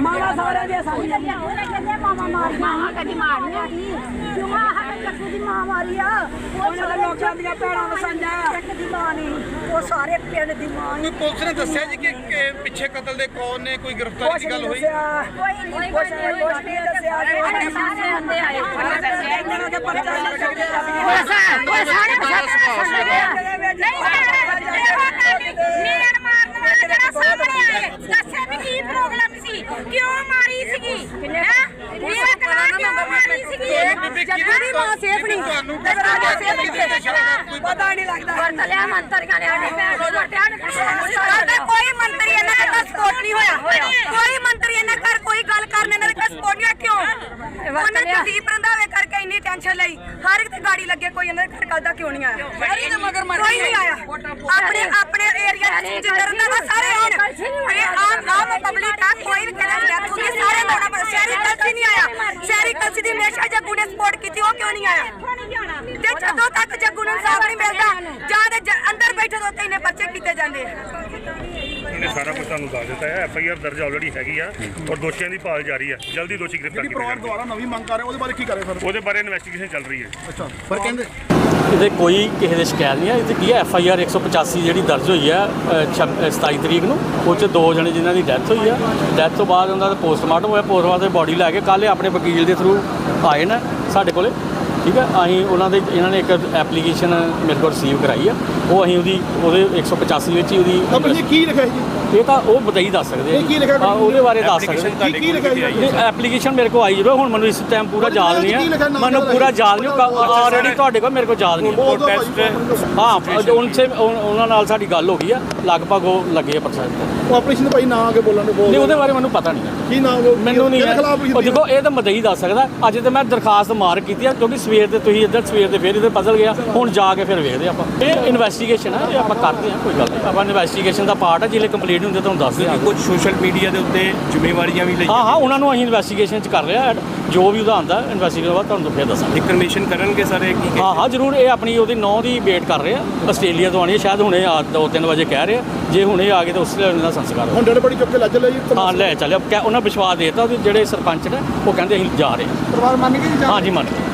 ਮਾਵਾ ਸਾਰਿਆਂ ਦੀਆਂ ਸਾਂਝੀਆਂ ਉਹਨੇ ਕਹਿੰਦੇ ਮਾਮਾ ਮਾਰ ਮਾਮਾ ਕਦੀ ਮਾਰਨੀਆਂ ਕਿਉਂ ਆਹ ਚੱਕੂ ਦੀ ਮਾਂ ਮਾਰੀ ਆ ਉਹਨਾਂ ਦੇ ਲੋਕਾਂ ਦੀਆਂ ਭੈਣਾਂ ਵਸਾਈਆਂ ਇੱਕ ਦੀ ਮਾਂ ਨਹੀਂ ਉਹ ਸਾਰੇ ਪਿੰਡ ਦੀ ਮਾਂ ਕੋਈ ਪੁਲਿਸ ਨੇ ਦੱਸਿਆ ਜੀ ਕਿ ਕਿ ਪਿੱਛੇ ਕਤਲ ਦੇ ਕੌਣ ਨੇ ਕੋਈ ਗ੍ਰਿਫਤਾਰੀ ਦੀ ਗੱਲ ਹੋਈ ਕੋਈ ਨਹੀਂ ਕੁਛ ਨਹੀਂ ਕੁਛ ਨਹੀਂ ਦੱਸਿਆ ਸਾਰੇ ਹੁੰਦੇ ਆਏ ਇਹਨਾਂ ਦੇ ਪਰਚਾ ਲੱਗ ਸਕਦੇ ਕੋਈ ਸਾਰੇ ਮੇਰ ਮਾਰਨ ਵਾਲਾ ਜਿਹੜਾ ਸਾਹਮਣੇ ਆਏ ਦੱਸੇ ਵੀ ਕੀ ਪ੍ਰੋਬਲਮ ਸੀ ਕਿਉਂ ਮਾਰੀ ਸੀਗੀ ਹੈਂ? ਮੇਰਾ ਕਲਾ ਕਿਉਂ ਮਾਰੀ ਜਗਰੀ ਮਾਂ ਸੇਫ ਨਹੀਂ। ਤੁਹਾਨੂੰ ਦਰਵਾਜ਼ਾ ਸੇਫ ਕੋਈ ਪਤਾ ਨਹੀਂ ਲੱਗਦਾ। ਵਰਤਲਿਆ ਮੰਤਰੀਆਂ ਨੇ ਆਡੇ ਭੈਣ ਨੂੰ ਲੁੱਟਿਆ ਸਾਡਾ ਕੋਈ ਮੰਤਰੀ ਇਹਨਾਂ ਦੇ ਸਪੋਰਟ ਨਹੀਂ ਹੋਇਆ। ਕੋਈ ਮੰਤਰੀ ਇਹਨਾਂ ਘਰ ਕੋਈ ਗੱਲ ਕਰਨ ਇਹਨਾਂ ਦੇ ਸਪੋਰਟ ਨਹੀਂ ਕਿਉਂ? ਉਹਨਾਂ ਨੇ ਦੀਪ ਰੰਧਾਵੇ ਕਰਕੇ ਇੰਨੀ ਟੈਨਸ਼ਨ ਲਈ। ਹਰ ਇੱਕ ਤੇ ਗਾੜੀ ਲੱਗੇ ਕੋਈ ਇਹਨਾਂ ਦੇ ਘਰ ਦਾ ਕਿਉਂ ਨਹੀਂ ਆਇਆ? ਕੋਈ। ਨਹੀਂ ਆਇਆ। ਆਪਣੇ ਆਪਣੇ ਏਰੀਆ ਦੇ ਜਿੱਦਾਂ ਰੰਧਾਵਾ ਸਾਰੇ ਆਉਣ ਇਹ ਆਮ ਆਮ ਪਬਲਿਕ ਆ ਕੋਈ ਵੀ ਕਹਿੰਦਾ ਡੈਥ ਹੋ ਗਈ ਸਾਰੇ ਲੋੜਾ ਪਰ ਸ਼ਹਿਰੀ ਕਲਸੀ ਨਹੀਂ ਆਇਆ ਸ਼ਹਿਰੀ ਕਲਸੀ ਦੀ ਹਮੇਸ਼ਾ ਸਪੋਰਟ ਕੀਤੀ ਉਹ ਕਿਉਂ ਨਹੀਂ ਆਇਆ? ਤੇ ਜਦੋਂ ਤੱਕ ਜੱਗੂ ਨੂੰ ਇਨਸਾਫ ਨਹੀਂ ਮਿਲਦਾ ਜਾਂ ਤੇ ਅੰਦਰ ਬੈਠੇ ਤੋਂ ਤੇ ਇਹਨੇ ਬੱਚੇ ਕੀਤੇ ਜਾਂਦੇ ਆ। ਇਹਨੇ ਸਾਰਾ ਕੁਝ ਤੁਹਾਨੂੰ ਦੱਸ ਦਿੱਤਾ ਹੈ। ਐਫ ਆਈ ਆਰ ਦਰਜ ਆਲਰੇਡੀ ਹੈਗੀ ਆ ਔਰ ਦੋਸ਼ੀਆਂ ਦੀ ਭਾਲ ਜਾਰੀ ਹੈ ਜਲਦੀ ਦੋਸ਼ੀ ਗ੍ਰਿਫਤਾਰ ਕੀਤੇ ਪਰਿਵਾਰ ਜਾਣਗੇ। ਦੁਆਰਾ ਨਵੀਂ ਮੰਗ ਕਰ ਰਿਹਾ ਉਹਦੇ ਬਾਰੇ ਕੀ ਕਰ ਰਹੇ ਸਰ? ਉਹਦੇ ਬਾਰੇ ਇਨਵੈਸਟੀਗੇਸ਼ਨ ਚੱਲ ਰਹੀ ਹੈ। ਅੱਛਾ ਪਰ ਕਹਿੰਦੇ ਇਹਦੇ ਕੋਈ ਕਿਸੇ ਦੇ ਸ਼ਿਕਾਇਤ ਨਹੀਂ ਹੈ ਇਹ 'ਤੇ ਕੀ ਹੈ ਐਫ ਆਈ ਆਰ 185 ਜਿਹੜੀ ਦਰਜ ਹੋਈ ਹੈ ਅ, ਛਬ- ਅ, 27 ਤਰੀਕ ਨੂੰ ਉਹ 'ਚ ਦੋ ਜਣੇ ਜਿਨ੍ਹਾਂ ਦੀ ਡੈਥ ਹੋਈ ਹੈ ਡੈਥ ਤੋਂ ਬਾਅਦ ਉਹਨਾਂ ਦਾ ਪੋਸਟਮਾਰਟਮ ਹੋਇਆ। ਪੋਸਟਮਾਰਟਮ ਦੀ ਬੋਡੀ ਲੈ ਕੇ ਕੱਲ੍ਹ ਇਹ ਆਪਣੇ ਵਕੀਲ ਦੇ ਥਰੂ ਆਏ ਨੇ। ਸਾਡੇ ਕੋਲੇ ਠੀਕ ਹੈ ਅਸੀਂ ਉਹਨਾਂ ਦੇ ਇਹਨਾਂ ਨੇ ਇੱਕ ਐਪਲੀਕੇਸ਼ਨ ਮੇਰੇ ਕੋਲ ਰਿਸੀਵ ਕਰਾਈ ਆ। ਉਹ ਅਸੀਂ ਉਹਦੀ ਉਹਦੇ 185 ਵਿੱਚ ਹੀ ਤਾਂ ਤੁਸੀਂ ਉਹਦੀ ਕੀ ਲਿਖਿਆ ਜੀ? ਇਹ ਤਾਂ ਉਹ ਬਤਾਈ ਦੱਸ ਸਕਦੇ ਆ ਇਹ ਕੀ ਲਿਖਿਆ ਉਹਦੇ ਬਾਰੇ ਦੱਸ ਸਕਦੇ ਕੀ ਕੀ ਲਿਖਿਆ ਜੀ? ਇਹ ਐਪਲੀਕੇਸ਼ਨ ਮੇਰੇ ਕੋਲ ਆਈ ਜਦੋਂ ਹੁਣ ਮੈਨੂੰ ਇਸ ਟਾਈਮ ਪੂਰਾ ਯਾਦ ਨਹੀਂ ਕੀ ਲਿਖਿਆ ਹੈ ਨਾਮ ਮੈਨੂੰ ਪੂਰਾ। ਯਾਦ ਨਹੀਂ ਆਲਰੇਡੀ ਤੁਹਾਡੇ ਕੋਲ ਮੇਰੇ ਕੋਲ ਯਾਦ ਨਹੀਂ ਉਹ ਤਾਂ ਹਾਂ ਉਹਨਾਂ ਸੇ ਉਹਨਾਂ ਨਾਲ ਸਾਡੀ ਗੱਲ ਹੋ ਗਈ ਆ। ਲਗਭਗ ਉਹ ਲੱਗੇ ਆ ਪ੍ਰੋਸੈਸ ਉਹ ਆਪਰੇਸ਼ਨ ਭਾਈ ਨਾ ਆ ਕੇ ਬੋਲਣ ਦੇ ਬੋਲ ਨਹੀਂ ਉਹਦੇ ਬਾਰੇ ਮੈਨੂੰ ਪਤਾ ਨਹੀਂ ਹੈ ਕੀ ਨਾਮ ਉਹ? ਮੈਨੂੰ ਨਹੀਂ ਕਿਹਦੇ ਖਿਲਾਫ ਉਹ ਦੇਖੋ ਇਹ ਤਾਂ ਮਦਈ ਦੱਸ ਸਕਦਾ। ਅੱਜ ਤੇ ਮੈਂ ਦਰਖਾਸਤ ਮਾਰ ਕੀਤੀ ਆ ਕਿਉਂਕਿ ਸਵੇਰ ਤੇ ਤੁਸੀਂ ਇੱਧਰ ਸਵੇਰ ਤੇ ਫਿਰ ਇੱਧਰ ਬਦਲ ਗਿਆ ਹੁਣ ਜਾ ਕੇ ਫਿਰ ਵੇਖਦੇ ਆਪਾਂ। ਇਹ ਇਨਵੈਸਟੀਗੇਸ਼ਨ ਹੈ ਇਹ ਆਪਾਂ ਕਰਦੇ ਹਾਂ ਕੋਈ ਗੱਲ ਨਹੀਂ। ਆਪਾਂ ਇਨਵੈਸਟੀਗੇਸ਼ਨ ਦਾ ਪਾਰਟ ਹੈ ਜਿਹੜੇ ਕੰਪਲੀਟ ਹੁੰਦੇ ਤੁਹਾਨੂੰ ਦੱਸ ਦਿਆਂਗੇ। ਕੁਝ ਸੋਸ਼ਲ ਮੀਡੀਆ ਦੇ ਉੱਤੇ ਜ਼ਿੰਮੇਵਾਰੀਆਂ ਵੀ ਲਈ ਹਾਂ ਹਾਂ ਉਹਨਾਂ ਨੂੰ ਅਸੀਂ ਇਨਵੈਸਟੀਗੇਸ਼ਨ ਚ ਕਰ ਰਿਹਾ ਐਡ। ਜੋ ਵੀ ਉਹਦਾ ਆਂਦਾ ਇਨਵੈਸਟੀਗੇਸ਼ਨ ਬਾਅਦ ਤੁਹਾਨੂੰ ਫਿਰ ਦੱਸਾਂਗੇ। ਇਨਫੋਰਮੇਸ਼ਨ ਕਰਨਗੇ ਸਾਰੇ ਕੀ ਹਾਂ ਹਾਂ ਜ਼ਰੂਰ ਇਹ ਆਪਣੀ ਉਹਦੀ ਨੌ ਦੀ ਵੇਟ ਕਰ ਰਹੇ ਆ। ਆਸਟ੍ਰੇਲੀਆ ਤੋਂ ਆਣੀ ਹੈ ਸ਼ਾਇਦ ਹੁਣੇ ਆ 2-3 ਵਜੇ ਕਹਿ ਰਹੇ ਆ। ਜੇ ਹੁਣੇ ਆ ਗਏ ਤਾਂ ਉਸ ਦਾ ਸੰਸਕਾਰ ਹੁਣ ਡੇਢ ਬੜੀ ਚੁੱਕ ਕੇ ਲੱਜ ਲਈ ਹਾਂ ਲੈ ਚੱਲਿਆ। ਕਹਿ- ਉਹਨਾਂ ਵਿਸ਼ਵਾਸ ਦੇਤਾ ਜਿਹੜੇ ਸਰਪੰਚ ਨੇ ਉਹ ਕਹਿੰਦੇ ਅਸੀਂ ਜਾ ਰਹੇ ਹਾਂ। ਪਰਿਵਾਰ ਮੰਨ ਗਏ ਜੀ ਜਾਂ ਹਾਂਜੀ ਮੰਨ ਗਏ